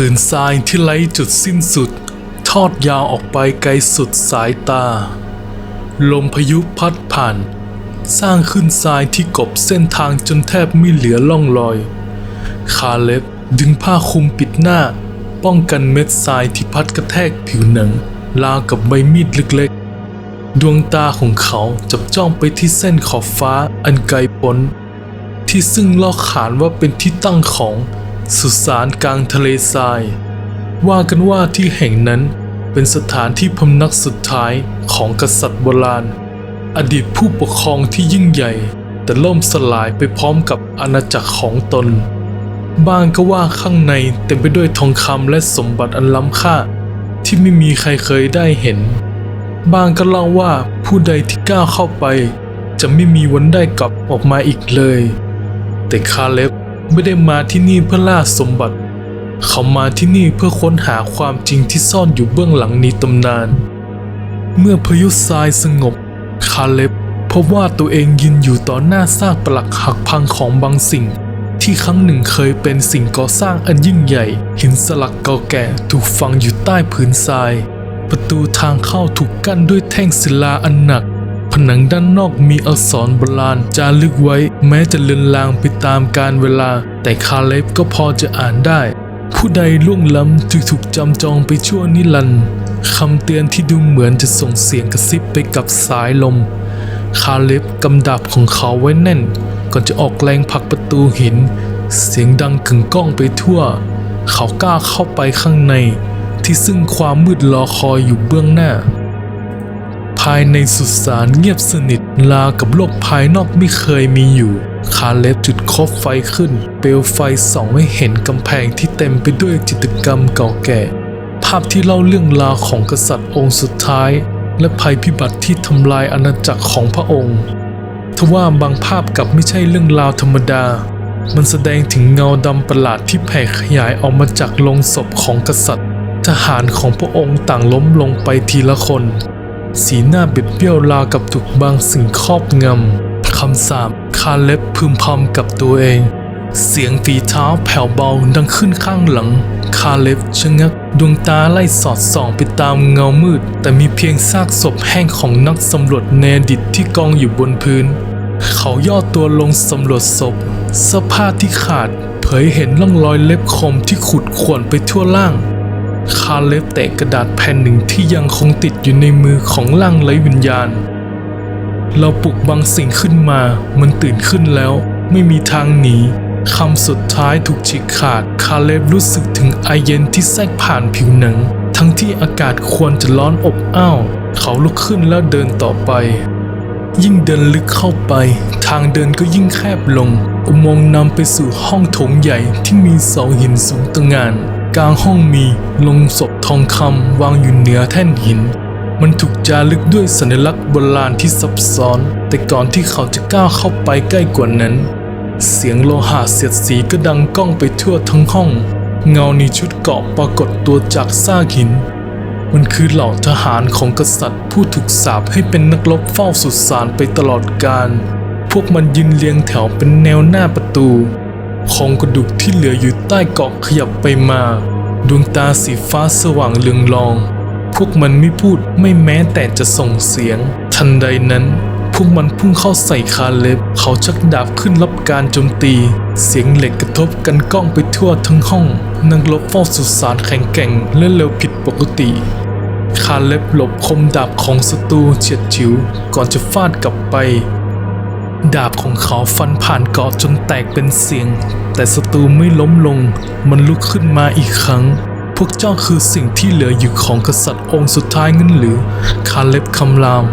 ผืนทรายที่ไร้จุดสิ้นสุด ทอดยาวออกไปไกลสุดสายตา ลมพายุพัดผ่าน สร้างขึ้นทรายที่กบเส้นทางจนแทบไม่เหลือล่องรอย คาเล็บดึงผ้าคลุมปิดหน้า ป้องกันเม็ดทรายที่พัดกระแทกผิวหนังราวกับใบมีดเล็กๆ ดวงตาของเขาจับจ้องไปที่เส้นขอบฟ้าอันไกลพ้นที่ซึ่งลอกขานว่าเป็นที่ตั้งของ สุสานกลางทะเลทราย ว่ากันว่าที่แห่งนั้นเป็นสถานที่พำนักสุดท้ายของกษัตริย์โบราณ อดีตผู้ปกครองที่ยิ่งใหญ่ แต่ล่มสลายไปพร้อมกับอาณาจักรของตน บ้างก็ว่าข้างในเต็มไปด้วยทองคำและสมบัติอันล้ำค่า ที่ไม่มีใครเคยได้เห็น บางก็เล่าว่าผู้ใดที่ก้าวเข้าไป จะไม่มีวันได้กลับออกมาอีกเลย แต่คาเล็บ ไม่ได้มาที่นี่เพื่อล่าสมบัติ เขามาที่นี่เพื่อค้นหาความจริงที่ซ่อนอยู่เบื้องหลังในตำนาน เมื่อพายุทรายสงบ คาเล็บพบว่าตัวเองยืนอยู่ต่อหน้าซากปลักหักพังของบางสิ่ง ที่ครั้งหนึ่งเคยเป็นสิ่งก่อสร้างอันยิ่งใหญ่ หินสลักเก่าแก่ถูกฝังอยู่ใต้พื้นทราย ประตูทางเข้าถูกกั้นด้วยแท่งศิลาอันหนัก นังด้านนอกมีอักษรโบราณจารึกไว้ แม้จะเลือนลางไปตามกาลเวลา แต่คาเล็บก็พอจะอ่านได้ ผู้ใดล่วงล้ำจึงถูกจำจองไปชั่วนิรันดร์คำเตือนที่ดูเหมือนจะส่งเสียงกระซิบไปกับสายลม คาเล็บกำดาบของเขาไว้แน่น ก่อนจะออกแรงผลักประตูหิน เสียงดังกึ่งก้องไปทั่ว เขากล้าเข้าไปข้างใน ที่ซึ่งความมืดรอคอยอยู่เบื้องหน้า ภายในสุสานเงียบสนิทลาวกับโลกภายนอกไม่เคยมีอยู่ คาเล็บจุดคบไฟขึ้น เปลวไฟส่องให้เห็นกำแพงที่เต็มไปด้วยจิตกรรมเก่าแก่ ภาพที่เล่าเรื่องราวของกษัตริย์องค์สุดท้าย และภัยพิบัติที่ทำลายอาณาจักรของพระองค์ทว่าบางภาพกลับไม่ใช่เรื่องราวธรรมดา มันแสดงถึงเงาดำประหลาดที่แผ่ขยายออกมาจากลงศพของกษัตริย์ ทหารของพระองค์ต่างล้มลงไปทีละคน สีหน้าบิดเบี้ยวรากับถูกบางสิ่งครอบงำ คำสาปคาเล็บพึมพำกับตัวเอง เสียงฝีเท้าแผ่วเบาดังขึ้นข้างหลัง คาเล็บชะงัก ดวงตาไล่สอดส่องไปตามเงามืด แต่มีเพียงซากศพแห้งของนักสำรวจแนดิตที่กองอยู่บนพื้น เขาย่อตัวลงสำรวจศพเสื้อผ้าที่ขาด เผยเห็นร่องรอยเล็บคมที่ขุดข่วนไปทั่วล่าง คาเล็บแตะกระดาษแผ่นหนึ่งที่ยังคงติดอยู่ในมือของร่างไร้วิญญาณ เราปลุกบางสิ่งขึ้นมา มันตื่นขึ้นแล้ว ไม่มีทางหนีคำสุดท้ายถูกฉีกขาด คาเล็บรู้สึกถึงไอเย็นที่แทรกผ่านผิวหนัง ทั้งที่อากาศควรจะร้อนอบอ้าว เขาลุกขึ้นแล้วเดินต่อไป ยิ่งเดินลึกเข้าไป ทางเดินก็ยิ่งแคบลงอุโมงค์นำไปสู่ห้องโถงใหญ่ที่มีเสาหินสูงตะงาน กลางห้องมีลงศพทองคำวางอยู่เหนือแท่นหิน มันถูกจารึกด้วยสัญลักษณ์โบราณที่ซับซ้อน แต่ก่อนที่เขาจะก้าวเข้าไปใกล้กว่านั้น เสียงโลหะเสียดสีก็ดังก้องไปทั่วทั้งห้อง เงาในชุดเกาะปรากฏตัวจากซากหิน มันคือเหล่าทหารของกษัตริย์ ผู้ถูกสาปให้เป็นนักรบเฝ้าสุสานไปตลอดกาลพวกมันยืนเรียงแถวเป็นแนวหน้าประตู ของกระดูกที่เหลืออยู่ใต้เกาะขยับไปมา ดวงตาสีฟ้าสว่างเรืองรอง พวกมันไม่พูดไม่แม้แต่จะส่งเสียง ทันใดนั้น พวกมันพุ่งเข้าใส่คาเล็บ เขาชักดาบขึ้นรับการโจมตี เสียงเหล็กกระทบกันก้องไปทั่วทั้งห้องนักรบเฝ้าสุสานแข็งแกร่งและเร็วผิดปกติคาเล็บหลบคมดาบของศัตรูเฉียดฉิวก่อนจะฟาดกลับไป ดาบของเขาฟันผ่านเกาะจนแตกเป็นเสียง แต่ศัตรูไม่ล้มลง มันลุกขึ้นมาอีกครั้ง พวกเจ้าคือสิ่งที่เหลืออยู่ของกษัตริย์องค์สุดท้ายงั้นหรือ คาเล็บคำราม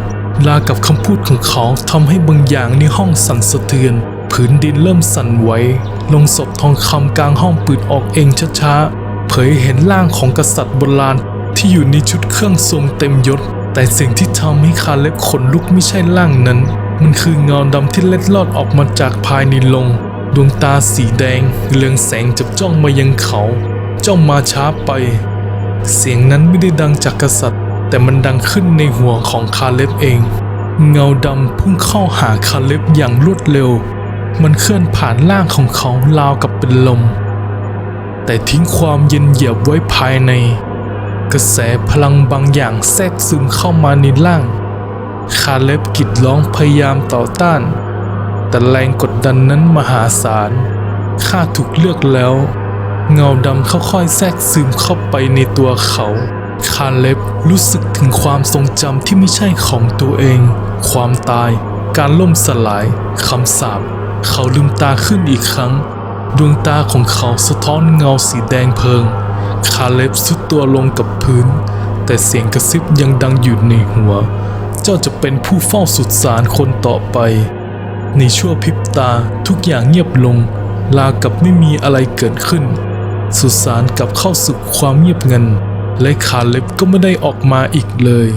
ลากับคำพูดของเขาทำให้บางอย่างในห้องสั่นสะเทือน ผืนดินเริ่มสั่นไหว ลงศพทองคำกลางห้องปืดออกเองช้าๆ เผยเห็นร่างของกษัตริย์โบราณที่อยู่ในชุดเครื่องทรงเต็มยศ แต่สิ่งที่ทำให้คาเล็บขนลุกไม่ใช่ร่างนั้น มันคือเงาดำที่เล็ดลอดออกมาจากภายในลง ดวงตาสีแดงเรืองแสงจับจ้องมายังเขา จ้องมาช้าไป เสียงนั้นไม่ได้ดังจากกษัตริย์ แต่มันดังขึ้นในหัวของคาเล็บเอง เงาดำพุ่งเข้าหาคาเล็บอย่างรวดเร็ว มันเคลื่อนผ่านร่างของเขาราวกับเป็นลม แต่ทิ้งความเย็นเหยียบไว้ภายใน กระแสพลังบางอย่างแทรกซึมเข้ามาในร่าง คาเล็บกรีดร้องพยายามต่อต้าน แต่แรงกดดันนั้นมหาศาลข้าถูกเลือกแล้ว เงาดำค่อยๆแทรกซึมเข้าไปในตัวเขา คาเล็บรู้สึกถึงความทรงจำที่ไม่ใช่ของตัวเอง ความตาย การล่มสลายคำสาปเขาลืมตาขึ้นอีกครั้ง ดวงตาของเขาสะท้อนเงาสีแดงเพลิง คาเล็บสุดตัวลงกับพื้น แต่เสียงกระซิบยังดังอยู่ในหัว เจ้าจะเป็นผู้เฝ้าสุดสารคนต่อไป ในชั่วพริบตาทุกอย่างเงียบลง ลากับไม่มีอะไรเกิดขึ้น สุสานกลับเข้าสู่ความเงียบงัน และคาเล็บก็ไม่ได้ออกมาอีกเลย